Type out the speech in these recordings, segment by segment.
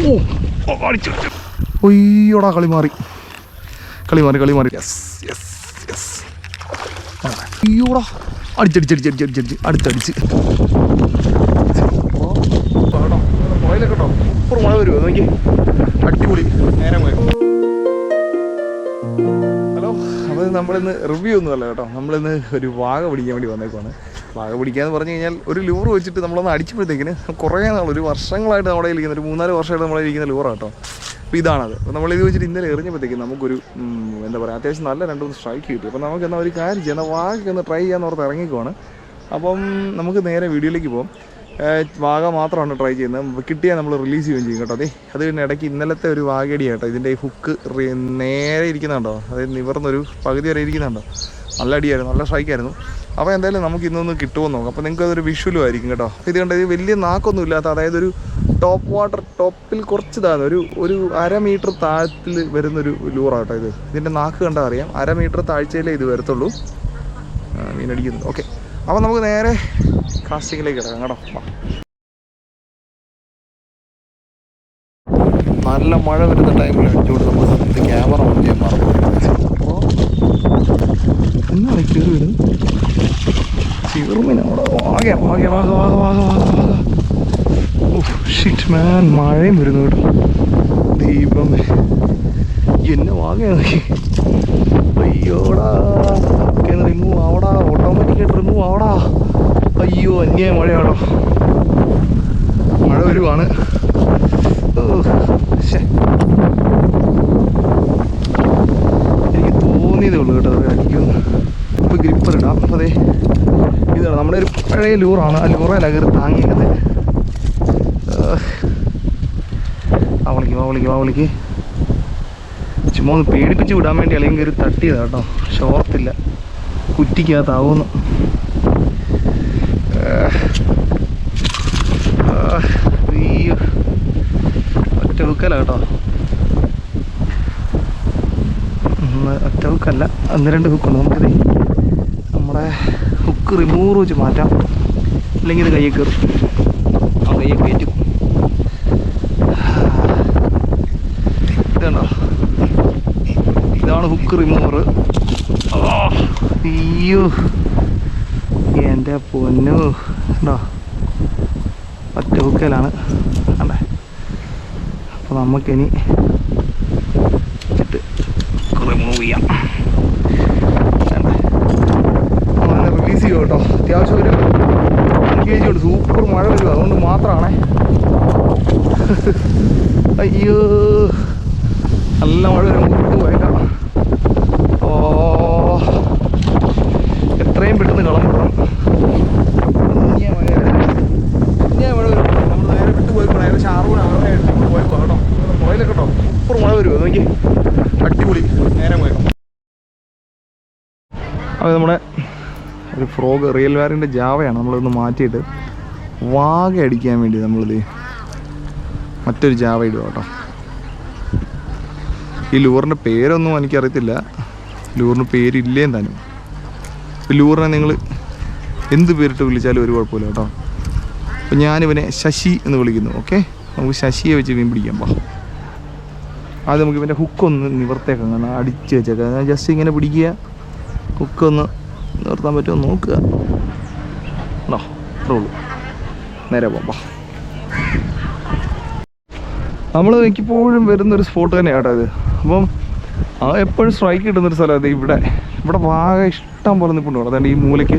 ഓ അടിച്ചു ഒയ്യോടാ കളി മാറി. കളി മാറി കളി മാറി. യെസ് യെസ് യെസ് അയ്യോടാ അടിച്ചടിച്ചടിച്ചടിച്ചടിച്ചടിച്ച് അടുത്തടിച്ച്. കേട്ടോ സൂപ്പർ മഴ വരുമോ നോക്കി അടിപൊളി. നേരെ പോയി ഹലോ അപ്പോൾ നമ്മളിന്ന് റിവ്യൂ ഒന്നുമല്ല കേട്ടോ. നമ്മളിന്ന് ഒരു വാഗ പിടിക്കാൻ വേണ്ടി വന്നേക്കുവാണ്. വാഗ പിടിക്കാന്ന് പറഞ്ഞു കഴിഞ്ഞാൽ ഒരു ലൂറ് വെച്ചിട്ട് നമ്മളൊന്ന് അടിച്ചപ്പോഴത്തേക്കിന് കുറേ നാൾ ഒരു വർഷങ്ങളായിട്ട് നമ്മുടെ ഇരിക്കുന്ന ഒരു മൂന്നാൽ വർഷമായിട്ട് നമ്മുടെ ഇരിക്കുന്ന ലൂറാണ് കേട്ടോ അപ്പോൾ ഇതാണത്. അപ്പോൾ ഇത് വെച്ചിട്ട് ഇന്നലെ എറിഞ്ഞപ്പോഴത്തേക്കും നമുക്കൊരു എന്താ പറയുക അത്യാവശ്യം നല്ല രണ്ട് മൂന്ന് സ്ട്രൈക്ക് കിട്ടി. അപ്പോൾ നമുക്ക് എന്നാൽ ഒരു കാര്യം ചെയ്യാം. എന്നാൽ വാഗയ്ക്ക് ഒന്ന് ട്രൈ ചെയ്യാമെന്ന് ഓർത്ത് ഇറങ്ങിക്കുവാണ് അപ്പം നമുക്ക് നേരെ വീഡിയോയിലേക്ക് പോകും വാഗ മാത്രമാണ് ട്രൈ ചെയ്യുന്നത്. കിട്ടിയാൽ നമ്മൾ റിലീസ് ചെയ്യുകയും ചെയ്യും കേട്ടോ. അതെ അത് പിന്നെ ഇടയ്ക്ക് ഇന്നലത്തെ ഒരു വാഗടിയാട്ടോ ഇതിന്റെ ഹുക്ക് നേരെ ഇരിക്കുന്നുണ്ടോ? അതായത് നിവർന്നൊരു പകുതി വരെ ഇരിക്കുന്നുണ്ടോ? നല്ല അടിയായിരുന്നു നല്ല സ്ട്രൈക്കായിരുന്നു. അപ്പോൾ എന്തായാലും നമുക്ക് ഇന്നൊന്ന് കിട്ടുമെന്ന് നോക്കാം. അപ്പോൾ നിങ്ങൾക്ക് അതൊരു വിഷ്വലും ആയിരിക്കും കേട്ടോ. ഇത് കണ്ടത് വലിയ നാക്കൊന്നും ഇല്ലാത്ത അതായത് ഒരു ടോപ്പ് വാട്ടർ ടോപ്പിൽ കുറച്ച് താഴ്ന്ന ഒരു ഒരു അര മീറ്റർ താഴത്തിൽ വരുന്നൊരു ലൂറ കേട്ടോ ഇത്. ഇതിന്റെ നാക്ക് കണ്ടാൽ അറിയാം. അര മീറ്റർ താഴ്ചയിലേ ഇത് വരത്തുള്ളൂ. മീനടിക്കുന്നു ഓക്കെ. അപ്പോൾ നമുക്ക് നേരെ കാസ്റ്റിങ്ങിലേക്ക് കിടക്കാം കേട്ടോ. നല്ല മഴ വരുന്ന ടൈമിൽ അടിച്ചുകൊണ്ട് നമ്മൾ ക്യാമറ ഓൺ ചെയ്യാൻ മറന്നു. എന്നാണ് വാഗ ഷിറ്റ് മാൻ മഴയും വരുന്നു കേട്ടോ. ദൈവമേ. എന്നെ വാങ്ങയാ നോക്കി അയ്യോടാ റിമൂവ് ആവടാ ഓട്ടോമാറ്റിക്കായിട്ട് റിമൂവ് ആവടാ. അയ്യോ അന്യായ മഴയാണോ. മഴ വരുവാണ്. ഓ, ശ്ശെ. തോന്നിയതേ ഉള്ളൂ കേട്ടോ. അത് അടിക്കുമെന്ന് ഇപ്പോൾ ഗ്രിപ്പർ ഇടാം. അപ്പോൾ അതെ ഇതാണ് നമ്മുടെ ഒരു പഴയ ലൂറാണ് ആ ലൂറയില കയറി താങ്ങിയത്. വിളിക്കും ആ വിളിക്ക് ചുമ്മാ ഒന്ന് പേടിപ്പിച്ച് വിടാൻ വേണ്ടി അല്ലെങ്കിൽ കയറി തട്ടിയതാ കേട്ടോ. ഷോർത്തില്ല കുറ്റിക്കകത്താവുന്നു അയ്യോ ഒറ്റ ഹുക്കല്ല കേട്ടോ ഒന്ന് ഒറ്റ ഹുക്കല്ല ഒന്ന് രണ്ട് ഹുക്കുണ്ട് നമുക്കിത് നമ്മുടെ ഹുക്ക് റിമൂവ് വെച്ച് മാറ്റാം. അല്ലെങ്കിൽ ഇത് കയ്യിൽ കയറും. ആ കയ്യിൽ കയറ്റും. ഇതുണ്ടോ? ഇതാണ് ഹുക്ക് റിമൂവർ അയ്യോ. എന്റെ പൊന്നു. ഉണ്ടോ ഒറ്റ ഹുക്കലാണ് കണ്ടേ? അപ്പോൾ നമുക്കിനി വെച്ചിട്ട് റിമൂവ് ചെയ്യാം കണ്ടേ അങ്ങനെ റിലീസ് ചെയ്യും കേട്ടോ അത്യാവശ്യം ഒരു എൻഗേജ് ഉണ്ട്. സൂപ്പർ മഴ വരും. അതുകൊണ്ട് മാത്രമാണ് അയ്യോ. നല്ല മഴ വരും മുട്ട് പോയേക്കാം ഓ എത്രയും പെട്ടെന്ന് കളം വിടണം ഇനിയാ മഴ വരുന്നത്. ഇനിയാ മഴ വരും നമ്മൾ നേരെ വിട്ട് പോയിക്കോ ഏകദേശം ആറ് മണി ആറര ആയിട്ട് പോയിക്കോ കേട്ടോ പോയില്ല കേട്ടോ സൂപ്പർ മഴ വരുമോ നോക്കി അടിപൊളി നേരെ പോയിക്കോ അത് നമ്മുടെ ഒരു ഫ്രോഗ് റിയൽ വാറിന്റെ ജാവയാണ് നമ്മളിതൊന്ന് മാറ്റിയിട്ട് വാഗ അടിക്കാൻ വേണ്ടി നമ്മളിത് മറ്റൊരു ജാവ ഇടുക കേട്ടോ. ഈ ലൂറിന്റെ പേരൊന്നും എനിക്കറിയത്തില്ല. ലൂറിന് പേരില്ലേ താനും ലൂറിനെ നിങ്ങൾ എന്ത് പേരിട്ട് വിളിച്ചാലും ഒരു കുഴപ്പമില്ല കേട്ടോ. അപ്പം ഞാനിവനെ ശശി എന്ന് വിളിക്കുന്നു ഓക്കെ? നമുക്ക് ശശിയെ വെച്ച് മീൻ പിടിക്കാൻ പോ അത് നമുക്ക് ഇവന്റെ ഹുക്കൊന്ന് നിവർത്തേക്കാം കാരണം അടിച്ച് വെച്ചേക്കാം. ജസ്റ്റ് ഇങ്ങനെ പിടിക്കുക. ഹുക്കൊന്ന് നിർത്താൻ പറ്റുമോ നോക്കുക. ഉണ്ടോ അത്രേ നേരെ പോകാം നമ്മൾ മിക്കപ്പോഴും വരുന്നൊരു സ്പോട്ട് തന്നെയാണ് കേട്ടോ ഇത്. അപ്പം എപ്പോഴും സ്ട്രൈക്ക് കിട്ടുന്നൊരു സ്ഥലം അത് ഇവിടെ. ഇവിടെ വാകെ ഇഷ്ടം പോലെ നിൽപ്പുണ്ട് അതാണ്ട് ഈ മൂലയ്ക്ക്.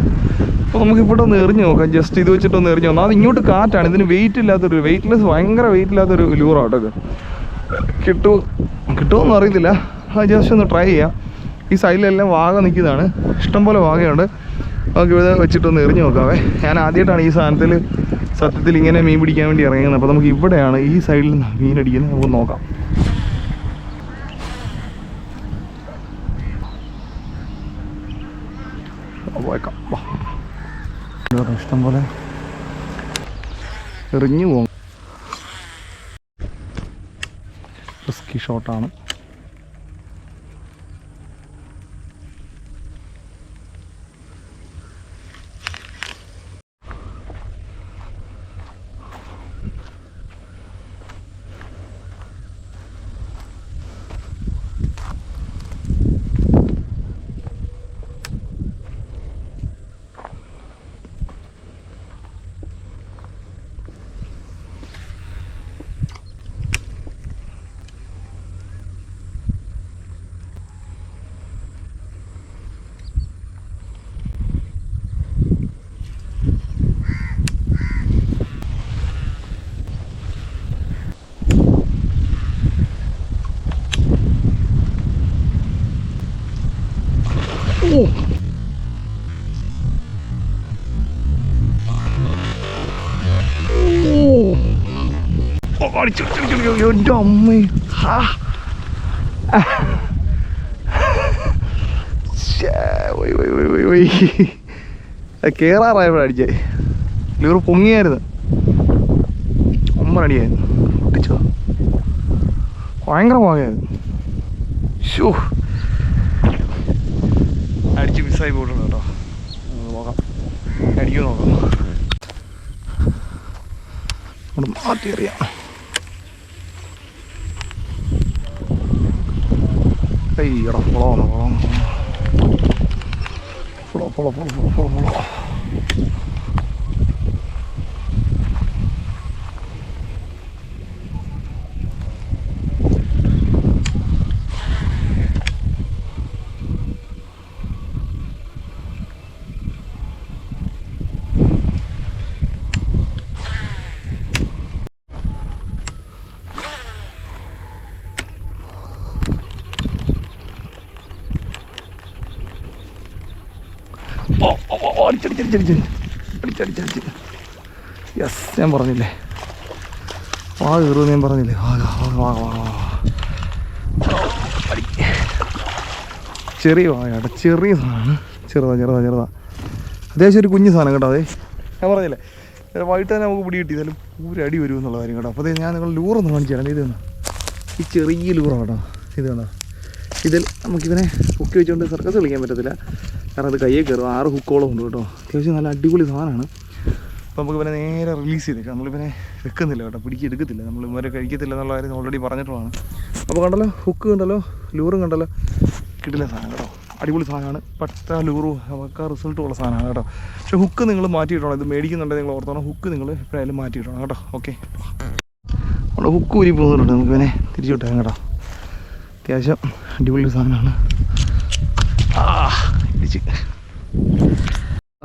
അപ്പോൾ നമുക്ക് ഇവിടെ ഒന്ന് എറിഞ്ഞ് നോക്കാം. ജസ്റ്റ് ഇത് വെച്ചിട്ട് ഒന്ന് എറിഞ്ഞ് നോക്കാം. അത് ഇങ്ങോട്ട് കാറ്റാണ്. ഇതിന് വെയിറ്റ് ഇല്ലാത്തൊരു വെയിറ്റ്ലെസ് ഭയങ്കര വെയിറ്റ് ഇല്ലാത്തൊരു ലൂറാണ് കേട്ടോ ഇത്. കിട്ടുമോ ഒന്നും അറിയത്തില്ല. ജസ്റ്റ് ഒന്ന് ട്രൈ ചെയ്യാം. ഈ സൈഡിലെല്ലാം വാഗ നിൽക്കുന്നതാണ്. ഇഷ്ടംപോലെ വാഗയുണ്ട് നമുക്ക് ഇവിടെ വെച്ചിട്ടൊന്ന് എറിഞ്ഞ് നോക്കാവേ. ഞാൻ ആദ്യമായിട്ടാണ് ഈ സാധനത്തിൽ സത്യത്തിൽ ഇങ്ങനെ മീൻ പിടിക്കാൻ വേണ്ടി ഇറങ്ങുന്നത്. അപ്പോൾ നമുക്ക് ഇവിടെയാണ് ഈ സൈഡിൽ നിന്ന് മീൻ അടിക്കുന്നത്. നമുക്ക് നോക്കാം. പോയേക്കാം വാ. ഇഷ്ടംപോലെ എറിഞ്ഞു പോകും. റിസ്കി ഷോട്ടാണ് അടിച്ചു എന്റെ അമ്മ. കേറാറായപ്പോഴടിച്ചേ ലീവർ പൊങ്ങിയായിരുന്നു. ഒമ്പതടിയായിരുന്നു പൊട്ടിച്ചോ. ഭയങ്കര പോകായിരുന്നു ഷൂ അടിച്ച് മിസ്സായി പോയിട്ടുണ്ട് കേട്ടോ. നോക്കാം. അടിക്കൂ നോക്കാം. മാറ്റി അറിയാം കയ്യട പൊളോണം പൊളോ പൊളോ പൊളോ പൊളോ യെസ് ഞാൻ പറഞ്ഞില്ലേ? വാ കയറുമെന്ന് ഞാൻ പറഞ്ഞില്ലേ? വാ വാ വാ അടി. ചെറിയ വാഴയാട്ടെ ചെറിയ സാധനമാണ്. ചെറുതാ ചെറുതാ ചെറുതാ. അത്യാവശ്യം ഒരു കുഞ്ഞു സാധനം കേട്ടോ അതെ. ഞാൻ പറഞ്ഞില്ലേ? വൈകിട്ട് തന്നെ നമുക്ക് പിടി കിട്ടി. എന്നാലും പൂരടി വരും എന്നുള്ള കാര്യം കേട്ടോ. അപ്പോൾ ഞാൻ നിങ്ങൾ ലൂറൊന്ന് കാണിച്ചു തരാം. ഇത് തന്നെ ഈ ചെറിയ ലൂറാണ് കേട്ടോ. ഇത് കണ്ടോ? ഇതിൽ നമുക്കിതിനെ പൊക്കി വെച്ചുകൊണ്ട് സർക്കസ് കളിക്കാൻ പറ്റത്തില്ല. കാരണം ഇത് കയ്യിൽ കയറും. ആറ് ഹുക്കോളം ഉണ്ട് കേട്ടോ. അത്യാവശ്യം നല്ല അടിപൊളി സാധനമാണ്. അപ്പോൾ നമുക്ക് ഇവനെ നേരെ റിലീസ് ചെയ്തേക്കാം. നമ്മളിവനെ വെക്കുന്നില്ല കേട്ടോ. പിടിക്കി എടുക്കത്തില്ല. നമ്മൾ ഇവരെ കഴിക്കത്തില്ല എന്നുള്ള കാര്യം ഓൾറെഡി പറഞ്ഞിട്ടുള്ളതാണ്. അപ്പോൾ കണ്ടല്ലോ ഹുക്ക് കണ്ടല്ലോ ലൂറും കണ്ടല്ലോ. കിട്ടില്ല സാധനം കേട്ടോ. അടിപൊളി സാധനമാണ്. പട്ട ലൂറും റിസൾട്ട് റിസൾട്ടുള്ള സാധനമാണ് കേട്ടോ. പക്ഷേ ഹുക്ക് നിങ്ങൾ മാറ്റിയിട്ടുണ്ടോ ഇത് മേടിക്കുന്നുണ്ടെങ്കിൽ നിങ്ങൾ ഓർത്തോണം. ഹുക്ക് നിങ്ങൾ എപ്പോഴായാലും മാറ്റിയിട്ടോണം കേട്ടോ. ഓക്കെ നമ്മുടെ ഹുക്ക് ഊരി പോകുന്നുണ്ട്. നമുക്ക് ഇവനെ തിരിച്ചു വിട്ടേക്കാം കേട്ടോ. അത്യാവശ്യം അടിപൊളി സാധനമാണ്. ഇടിച്ച്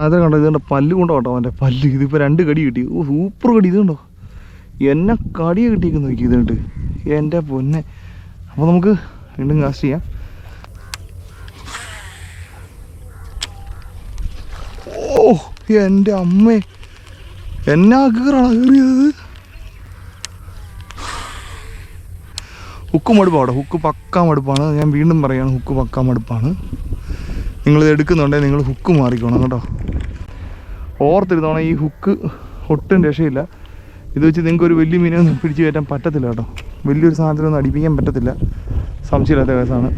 അതെ കണ്ടോ? ഇതുകൊണ്ട് പല്ല് കൊണ്ടോ കേട്ടോ അവന്റെ പല്ല്. ഇതിപ്പോൾ രണ്ട് കടി കിട്ടി. ഓ സൂപ്പർ കടി ഇതുണ്ടോ? എന്നെ കടിയെ കിട്ടിയൊക്കെ നോക്കി ഇതുകൊണ്ട് എന്റെ പൊന്നെ. അപ്പോൾ നമുക്ക് വീണ്ടും കാസ്റ്റ് ചെയ്യാം. ഓ എന്റെ അമ്മേ. എന്നാ കീറാണ് കീറിയത്? ഹുക്ക് മടുപ്പാണ് ഹുക്ക് പക്കാ മടുപ്പാണ്. ഞാൻ വീണ്ടും പറയുകയാണ് ഹുക്ക് പക്കാ മടുപ്പാണ്. നിങ്ങളിത് എടുക്കുന്നുണ്ടെങ്കിൽ നിങ്ങൾ ഹുക്ക് മാറിക്കോണം കേട്ടോ. ഓർത്തിരുന്നോണം ഈ ഹുക്ക് ഒട്ടും രക്ഷയില്ല. ഇത് വെച്ച് നിങ്ങൾക്ക് ഒരു വലിയ മീനൊന്നും പിടിച്ച് കയറ്റാൻ പറ്റത്തില്ല കേട്ടോ. വലിയൊരു സാധനത്തിനൊന്നും അടിപ്പിക്കാൻ പറ്റത്തില്ല. സംശയമില്ലാത്ത കേസാണ്.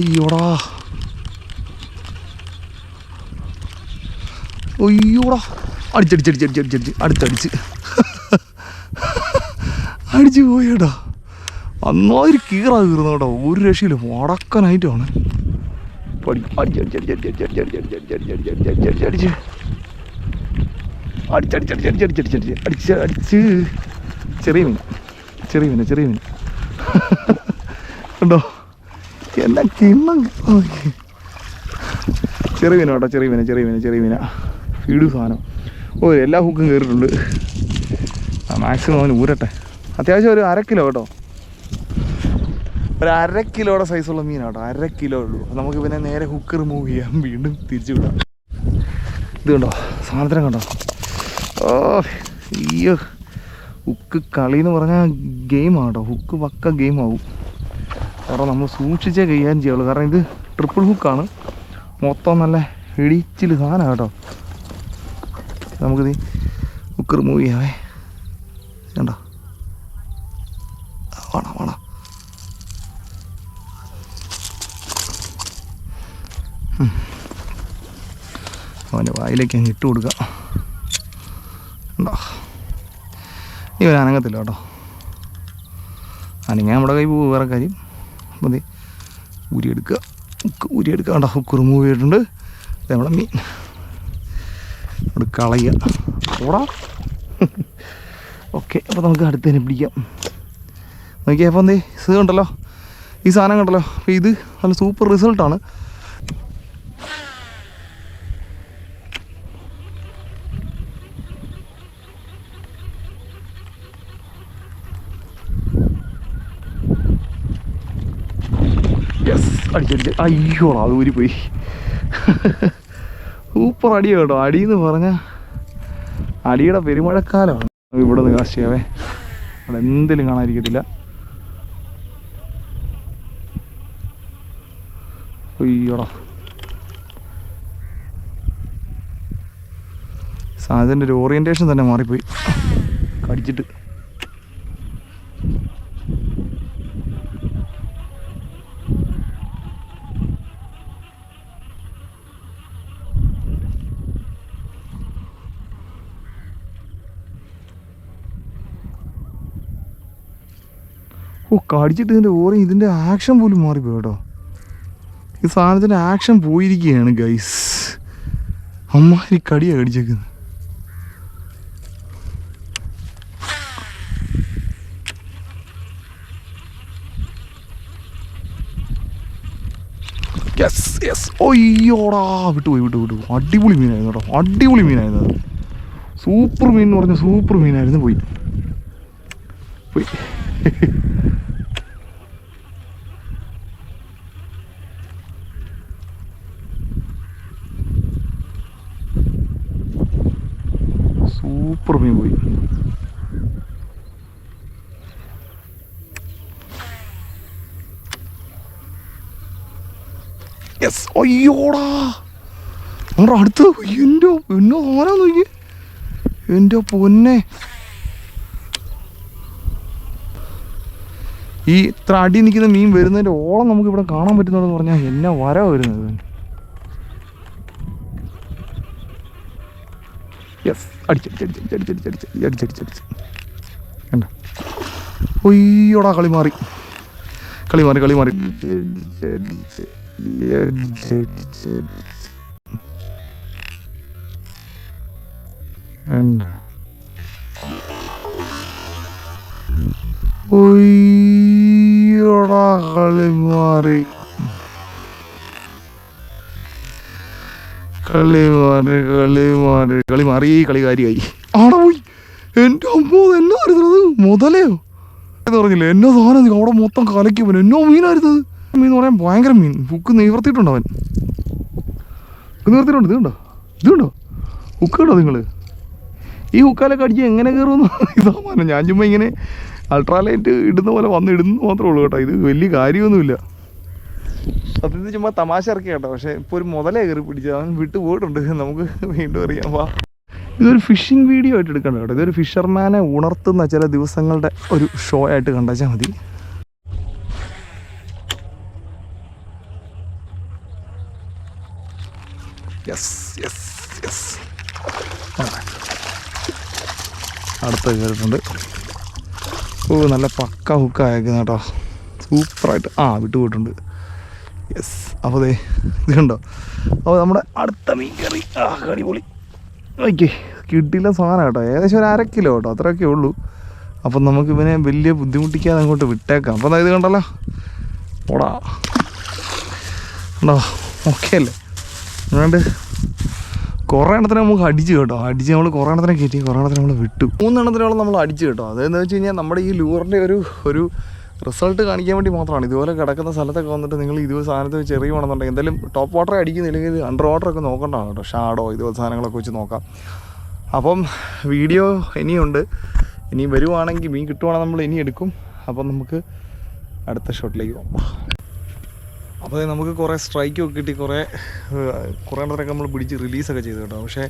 അയ്യോടാ. അയ്യോടാ. അടിച്ചടിച്ചടിച്ചടിച്ചടിച്ചടിച്ച് അടുത്തടിച്ച് അടിച്ചു പോയേടാ അന്നാതിരി കീറാ തീർന്നു കീറുന്നോടാ ഒരു രക്ഷയില്ല മുടക്കനായിട്ടാണ് അടിച്ച് ചെറിയ മീൻ ചെറിയ മീൻ ചെറിയ മീൻ ഉണ്ടോ എന്നാ കിണ്ണം ചെറിയ മീന കേട്ടോ ചെറിയ മീന ചെറിയ മീന ചെറിയ മീന ഫീഡ് സാധനം ഓ എല്ലാ ഹുക്കും കയറിയിട്ടുണ്ട് മാക്സിമം അവന് ഊരട്ടെ അത്യാവശ്യം ഒരു അര കിലോ കേട്ടോ. ഒരു അര കിലോയുടെ സൈസുള്ള മീനാണ് കേട്ടോ അര കിലോ ഉള്ളൂ. നമുക്ക് പിന്നെ നേരെ ഹുക്ക് റിമൂവ് ചെയ്യാം. വീണ്ടും തിരിച്ചു വിടാം. ഇത് കണ്ടോ? സാധനം കണ്ടോ? ഓ അയ്യോ. ഹുക്ക് കളി എന്ന് പറഞ്ഞാൽ ഗെയിമാണ് കേട്ടോ. ഹുക്ക് പക്ക ഗെയിമാവും കാരണം നമ്മൾ സൂക്ഷിച്ചേ കൈകാര്യം ചെയ്യുള്ളൂ. കാരണം ഇത് ട്രിപ്പിൾ ഹുക്കാണ് മൊത്തം നല്ല ഇടിച്ചിൽ സാധനമാണ് കേട്ടോ. നമുക്കിത് ഹുക്ക് റിമൂവ് ചെയ്യാവേ. കണ്ടോ? വേണം വാണ അവന്റെ വായിലേക്ക് അങ്ങ് ഇട്ട് കൊടുക്കാം. കണ്ടോ ഇവൻ അനങ്ങത്തില്ല കേട്ടോ. അനങ്ങാൻ നമ്മുടെ കൈ പോകും വേറെ കാര്യം. മതി. എടുക്കുക. ഉക്ക് എടുക്കുക കണ്ടോ? ഹുക്ക് റിമൂവ് ചെയ്തിട്ടുണ്ട് നമ്മുടെ മീൻ. അവിടെ കളയുക. ഓടാ. ഓക്കെ അപ്പോൾ നമുക്ക് അടുത്തതിനെ പിടിക്കാം. നോക്കിയാൽ അപ്പോൾ എന്തേ ഇത് കണ്ടല്ലോ? ഈ സാധനം കണ്ടല്ലോ? അപ്പോൾ ഇത് നല്ല സൂപ്പർ റിസൾട്ടാണ്. യെസ് അടിച്ചടിച്ച് അയ്യോടാ അത് പോയി സൂപ്പർ അടിയോ കേട്ടോ. അടിയെന്ന് പറഞ്ഞാൽ അടിയുടെ പെരുമഴക്കാലമാണ് ഇവിടെ നിന്ന് കാശിയാവേ. അവിടെ എന്തെങ്കിലും കാണാതിരിക്കത്തില്ല. അയ്യോടാ. സാധനത്തിന്റെ ഒരു ഓറിയന്റേഷൻ തന്നെ മാറിപ്പോയി. കടിച്ചിട്ട്. ഓ കടിച്ചിട്ട് ഇതിന്റെ ഓറിയ ഇതിന്റെ ആക്ഷൻ പോലും മാറിപ്പോയി കേട്ടോ. ഈ സാധനത്തിന്റെ ആക്ഷൻ പോയിരിക്കുകയാണ് ഗൈസ് അമ്മാരി കടിയാണ് കടിച്ചേക്കുന്നത്. യെസ് യെസ് ഒയ്യോടാ. വിട്ടുപോയി വിട്ടു വിട്ടു അടിപൊളി മീനായിരുന്നു കേട്ടോ. അടിപൊളി മീനായിരുന്നു അത്. സൂപ്പർ മീൻ എന്ന് പറഞ്ഞ സൂപ്പർ മീനായിരുന്നു പോയി. പോയി. മീൻ പോയി. യെസ് അയ്യോടാ. നമ്മുടെ അടുത്ത് എന്റെ എന്നെ ആരാ നോക്കി എന്റെ പൊന്നെ. ഈ ഇത്ര അടി നിൽക്കുന്ന മീൻ വരുന്നതിന്റെ ഓളം നമുക്ക് ഇവിടെ കാണാൻ പറ്റുന്നുണ്ടെന്ന് പറഞ്ഞാൽ എന്നാ വര വരുന്നത്? യെസ് അടിച്ചടിച്ചടിച്ചടിച്ചടിച്ചടിച്ചടിച്ചടിച്ചടിച്ച് കണ്ട? ഒയ്യോടാ കളി മാറി. കളി മാറി കളി മാറി. ഒയ്യോടാ കളി മാറി. കളി മാറി കളി മാറി കളി മാറി കളി കാര്യമായി ആടെ പോയി. എന്റെ അമ്മോ എന്നാ മുതലയോ? എന്ന് പറഞ്ഞില്ലേ എന്നോ സാധനം? അവിടെ മൊത്തം കലക്കി പോലും എന്നോ മീനായിരുന്നത്? മീൻ എന്ന് പറയാൻ ഭയങ്കര മീൻ. ബുക്ക് നിവർത്തിയിട്ടുണ്ട് അവൻ. നിവർത്തിയിട്ടുണ്ട്. ഇത് കണ്ടോ? ഇത് കണ്ടോ? ഹുക്ക് കണ്ടോ നിങ്ങൾ ഈ ഹുക്കാലൊക്കെ അടിച്ച് എങ്ങനെ കയറുമെന്ന്? ഇതാ ഞാൻ ചുമ്മാ ഇങ്ങനെ അൾട്രാലൈറ്റ് ഇടുന്ന പോലെ വന്ന് ഇടുന്നു മാത്രമേ ഉള്ളൂ കേട്ടോ. ഇത് വലിയ കാര്യമൊന്നുമില്ല. സത്യത്തിൽ ചുമ്മാ തമാശ ഇറക്കി കേട്ടോ. പക്ഷേ ഇപ്പോൾ ഒരു മുതലേ കയറി പിടിച്ചത് അവൻ വിട്ടു പോയിട്ടുണ്ട്. നമുക്ക് വീണ്ടും അറിയാം. വാ. ഇതൊരു ഫിഷിംഗ് വീഡിയോ ആയിട്ട് എടുക്കണ്ട കേട്ടോ. ഇതൊരു ഫിഷർമാനെ ഉണർത്തുന്ന ചില ദിവസങ്ങളുടെ ഒരു ഷോ ആയിട്ട് കണ്ടാച്ചാൽ മതി. യെസ് യെസ് യെസ് അടുത്ത കയറിയിട്ടുണ്ട്. ഓ നല്ല പക്ക ഹുക്ക് അയക്കുന്ന കേട്ടോ. സൂപ്പറായിട്ട് ആ വിട്ടു പോയിട്ടുണ്ട്. യെസ് അപ്പോൾ ദേ ഇത് കണ്ടോ? അപ്പോൾ നമ്മുടെ അടുത്ത മീൻ കറി. ആ അടിപൊളി. ഓക്കെ കിട്ടിയില്ല സാധനം കേട്ടോ. ഏകദേശം ഒരു അര കിലോ കേട്ടോ അത്രയൊക്കെ ഉള്ളൂ. അപ്പം നമുക്ക് ഇവനെ വലിയ ബുദ്ധിമുട്ടിക്കാതെ അങ്ങോട്ട് വിട്ടേക്കാം. അപ്പം ഇത് കണ്ടല്ലോ ഓടാ. ഉണ്ടോ ഓക്കെ അല്ലേ? അതുകൊണ്ട് കുറേ എണ്ണത്തിനെ നമുക്ക് അടിച്ചു കേട്ടോ. അടിച്ച് നമ്മൾ കുറേ എണ്ണത്തിനെ കയറ്റി കുറേ എണ്ണത്തിനെ നമ്മൾ വിട്ടു. മൂന്നെണ്ണത്തിനോളം നമ്മൾ അടിച്ചു കേട്ടോ. അതെന്ന് വെച്ച് കഴിഞ്ഞാൽ നമ്മുടെ ഈ ലൂറിന്റെ ഒരു ഒരു റിസൾട്ട് കാണിക്കാൻ വേണ്ടി മാത്രമാണ്. ഇതുപോലെ കിടക്കുന്ന സ്ഥലത്തൊക്കെ വന്നിട്ട് നിങ്ങൾ ഇതുപോലെ സാധനത്തിൽ വെച്ച് എറിയുവാണെന്നുണ്ടെങ്കിൽ എന്തായാലും ടോപ്പ് വാട്ടർ അടിക്കുന്നില്ലെങ്കിൽ അണ്ടർ വാട്ടർ ഒക്കെ നോക്കേണ്ടതാണ് കേട്ടോ. ഷാഡോ ഇതുപോലെ സാധനങ്ങളൊക്കെ വെച്ച് നോക്കാം. അപ്പം വീഡിയോ ഇനിയുണ്ട്. ഇനി വരുവാണെങ്കിൽ മീൻ കിട്ടുവാണെങ്കിൽ നമ്മൾ ഇനി എടുക്കും. അപ്പം നമുക്ക് അടുത്ത ഷോട്ടിലേക്ക് പോകാം. അപ്പോൾ നമുക്ക് കുറേ സ്ട്രൈക്കും ഒക്കെ കിട്ടി. കുറേ കുറേ എണ്ണത്തിനൊക്കെ നമ്മൾ പിടിച്ച് റിലീസൊക്കെ ചെയ്തു കേട്ടോ. പക്ഷേ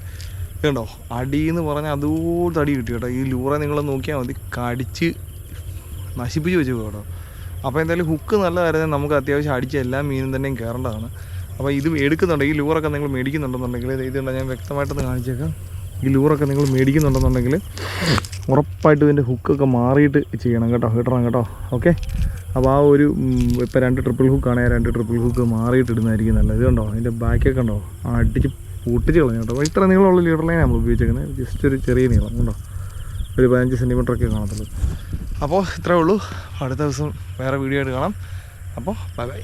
കേട്ടോ അടി എന്ന് പറഞ്ഞാൽ അതുപോലെ അടി കിട്ടി കേട്ടോ. ഈ ലൂറ നിങ്ങൾ നോക്കിയാൽ മതി. കടിച്ച് നശിപ്പിച്ച് വെച്ച് കേട്ടോ. അപ്പോൾ എന്തായാലും ഹുക്ക് നല്ലതായിരുന്നു നമുക്ക് അത്യാവശ്യം അടിച്ച എല്ലാ മീനും തന്നെയും കയറേണ്ടതാണ്. അപ്പോൾ ഇത് എടുക്കുന്നുണ്ട്. ഈ ലൂറൊക്കെ നിങ്ങൾ മേടിക്കുന്നുണ്ടെന്നുണ്ടെങ്കിൽ ഇത് ഇതുണ്ട് ഞാൻ വ്യക്തമായിട്ടൊന്ന് കാണിച്ചേക്കാം. ഈ ലൂറൊക്കെ നിങ്ങൾ മേടിക്കുന്നുണ്ടെന്നുണ്ടെങ്കിൽ ഉറപ്പായിട്ടും ഇതിന്റെ ഹുക്കൊക്കെ മാറിയിട്ട് ചെയ്യണം കേട്ടോ ഇടണം കേട്ടോ. ഓക്കെ അപ്പോൾ ആ ഒരു ഇപ്പോൾ രണ്ട് ട്രിപ്പിൾ ഹുക്കാണ് രണ്ട് ട്രിപ്പിൾ ഹുക്ക് മാറിയിട്ട് ഇടുന്നതായിരിക്കും നല്ലത്. കണ്ടോ അതിന്റെ ബാക്കൊക്കെ ഉണ്ടോ അടിച്ച് പൊട്ടിച്ച് കളഞ്ഞു കേട്ടോ. ഇത്ര നീളമുള്ള ലീഡർ ലൈനാണ് നമ്മൾ ഉപയോഗിച്ചേക്കുന്നത്. ജസ്റ്റ് ഒരു ചെറിയ നീളം കണ്ടോ? ഒരു പതിനഞ്ച് സെന്റിമീറ്റർ ഒക്കെ കാണത്തുള്ളൂ. അപ്പോൾ ഇത്രേ ഉള്ളൂ. അടുത്ത ദിവസം വേറെ വീഡിയോ ആയിട്ട് കാണാം. അപ്പോൾ ബൈ ബൈ.